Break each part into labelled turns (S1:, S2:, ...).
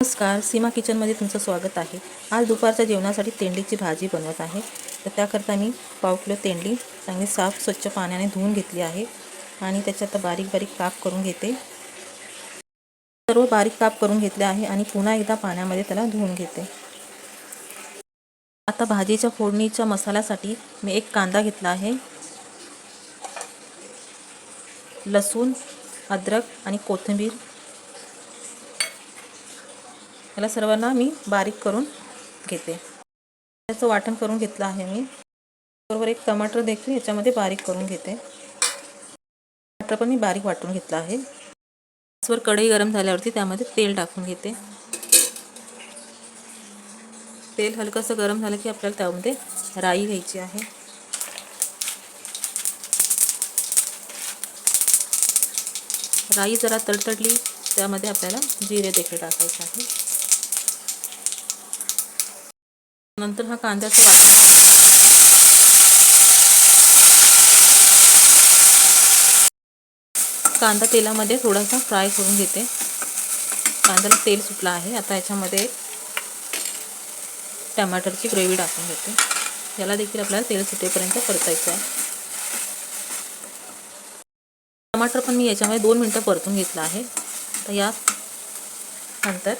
S1: नमस्कार सीमा किचनमध्ये तुमचं स्वागत आहे. आज दुपारच्या जेवणासाठी तेंडलीची भाजी बनवत आहे. तर त्याकरता मी पाव किलो तेंडली चांगली साफ स्वच्छ पाण्याने धुवून घेतली आहे आणि त्याच्यात बारीक बारीक काप करून घेते. सर्व बारीक काप करून घेतले आहे आणि पुन्हा एकदा पाण्यामध्ये त्याला धुवून घेते. आता भाजीच्या फोडणीच्या मसाल्यासाठी मी एक कांदा घेतला आहे. लसूण अद्रक आणि कोथिंबीर याला सर्वांना मी बारीक करून घेते. त्याचं वाटण करून घेतलं आहे मी. बरोबर एक टमाटर देखील याच्यामध्ये बारीक करून घेते. टमाटर पण मी बारीक वाटून घेतलं आहे. गॅसवर कढई गरम झाल्यावरती त्यामध्ये तेल टाकून घेते. तेल हलकंसं गरम झालं की आपल्याला त्यामध्ये राई घ्यायची आहे. राई जरा तडतडली त्यामध्ये आपल्याला जिरे देखील टाकायचे आहे. नंतर हा कांद्याचा वाटण कांदा तेलामध्ये थोडासा फ्राय करून घेते. कांद्याला तेल सुटलं आहे. आता याच्यामध्ये टमाटरची ग्रेव्ही टाकून घेते. याला देखील आपल्याला तेल सुटेपर्यंत परतायचं आहे. टमाटर पण मी याच्यामध्ये दोन मिनटं परतून घेतलं आहे. तर या नंतर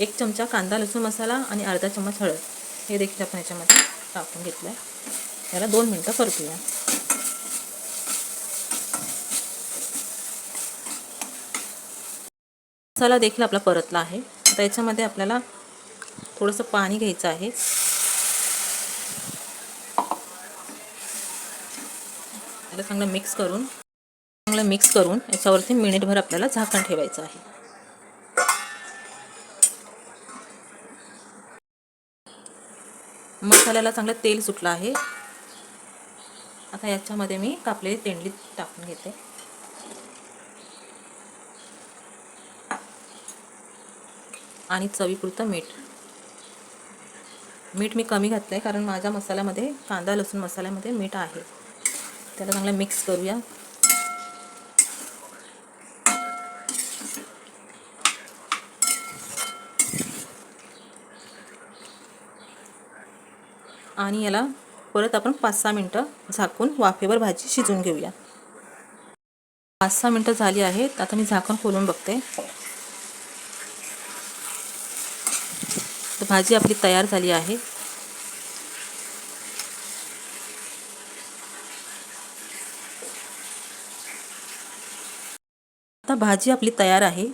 S1: एक चमचा कांदा लसूण मसाला आणि अर्धा चमच हळद. हे देखील आपण याच्यामध्ये टाकून घेतलं आहे याला दोन मिनटं परतूया. मसाला देखील आपला परतला आहे. आता याच्यामध्ये आपल्याला थोडंसं पाणी घ्यायचं आहे. याला चांगलं मिक्स करून चांगलं मिक्स करून याच्यावरती मिनिटभर आपल्याला झाकण ठेवायचं आहे. मसाल्याला चांगलं तेल सुटलं आहे. आता याच्यामध्ये मी कापलेली तेंडली टाकून घेते. आणि चवीपुरतं मीठ. मीठ मी कमी घातलं आहे कारण माझ्या मसाल्यामध्ये कांदा लसूण मसाल्यामध्ये मीठ आहे. त्याला चांगलं मिक्स करूया. आणि याला परत आपण पाच सहा मिनटं झाकून वाफेवर भाजी शिजवून घेऊया. पाच सहा मिनटं झाली आहेत आता मी झाकण खोलून बघते. तर भाजी आपली तयार झाली आहे. आता भाजी आपली तयार आहे.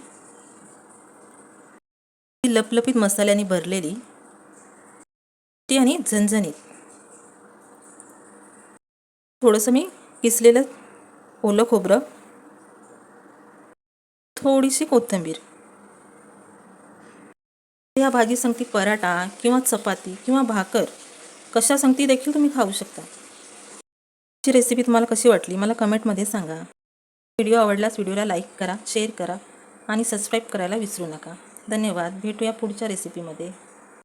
S1: लपलपीत मसाल्याने भरलेली. ती आणि झणझणीत. थोडंसं मी किसलेलं ओलं खोबरं. थोडीशी कोथिंबीर. या भाजी संगती पराठा किंवा चपाती किंवा भाकर कशा संगती देखील तुम्ही खाऊ शकता. ही रेसिपी तुम्हाला कशी वाटली मला कमेंटमध्ये सांगा. व्हिडिओ आवडल्यास व्हिडिओला लाईक करा शेअर करा आणि सबस्क्राईब करायला विसरू नका. धन्यवाद. भेटूया पुढच्या रेसिपीमध्ये